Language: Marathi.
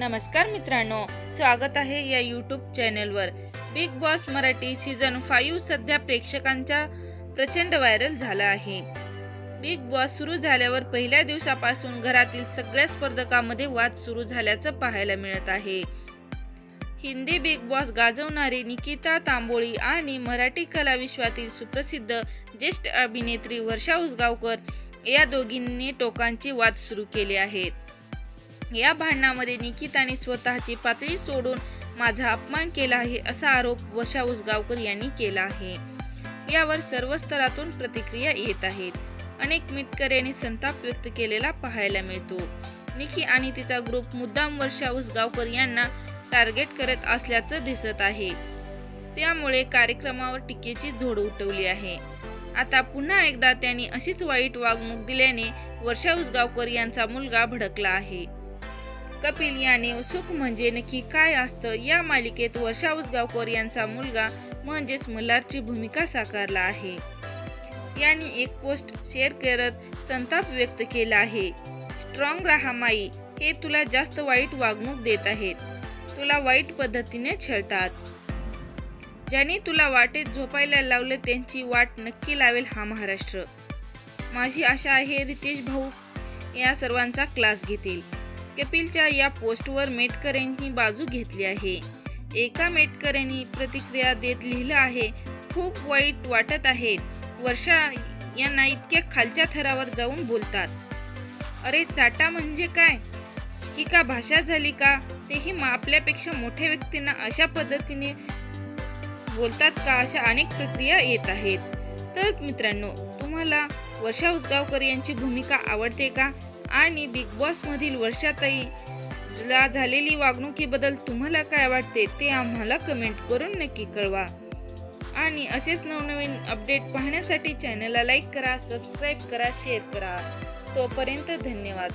नमस्कार मित्रांनो स्वागत आहे या यूट्यूब चॅनलवर Bigg Boss Marathi season five सध्या प्रेक्षकांच्या प्रचंड व्हायरल झाला आहे. बिग बॉस सुरू झाल्यावर पहिल्या दिवसापासून घरातील सगळ्या स्पर्धकांमध्ये वाद सुरू झाल्याचं पाहायला मिळत आहे. हिंदी बिग बॉस गाजवणारी निकिता तांबोळी आणि मराठी कला विश्वातील सुप्रसिद्ध ज्येष्ठ अभिनेत्री वर्षा उसगावकर या दोघींनी टोकांचे वाद सुरू केले आहेत. या भांडणामध्ये निकिताने स्वतःची पातळी सोडून माझा अपमान केला आहे असा आरोप वर्षा उसगावकर यांनी केला आहे. यावर सर्व स्तरातून प्रतिक्रिया येत आहेत. अनेक मिटकर यांनी संताप व्यक्त केलेला पाहायला मिळतो. निकी आणि तिचा ग्रुप मुद्दाम वर्षा उसगावकर यांना टार्गेट करत असल्याचं दिसत आहे. त्यामुळे कार्यक्रमावर टीकेची झोड उठवली आहे. आता पुन्हा एकदा त्यांनी अशीच वाईट वागणूक दिल्याने वर्षा उसगावकर यांचा मुलगा भडकला आहे. कपिल याने सुख म्हणजे नक्की काय असतं? या मालिकेत वर्षा उसगावकर यांचा मुलगा म्हणजेच मल्हारची भूमिका साकारला आहे. यांनी एक पोस्ट शेअर करत संताप व्यक्त केला आहे. स्ट्रॉंग राहा माई हे तुला जास्त वाईट वागणूक देत आहेत. तुला वाईट पद्धतीने छळतात. ज्यांनी तुला वाटेत झोपायला लावले त्यांची वाट नक्की लावेल हा महाराष्ट्र. माझी आशा आहे रितेश भाऊ या सर्वांचा क्लास घेतील. कपिलच्या या पोस्टवर मेटकरेंनी बाजू घेतली आहे. एका मेटकरेंनी प्रतिक्रिया देत लिहिलं आहे खूप वाईट वाटत आहे. वर्षा यांना इतक्या खालच्या थरावर जाऊन बोलतात. अरे चाटा म्हणजे काय? ही का भाषा झाली का? तेही आपल्यापेक्षा मोठ्या व्यक्तींना अशा पद्धतीने बोलतात का अशा अनेक प्रक्रिया येत आहेत. तर मित्रांनो तुम्हाला वर्षा उसगावकर यांची भूमिका आवडते का? आणि बिग बॉसमधील वर्षातही ला झालेली वागणुकीबद्दल तुम्हाला काय वाटते ते आम्हाला कमेंट करून नक्की कळवा. आणि असेच नवनवीन अपडेट पाहण्यासाठी चॅनलला लाईक करा सबस्क्राईब करा शेअर करा. तोपर्यंत धन्यवाद.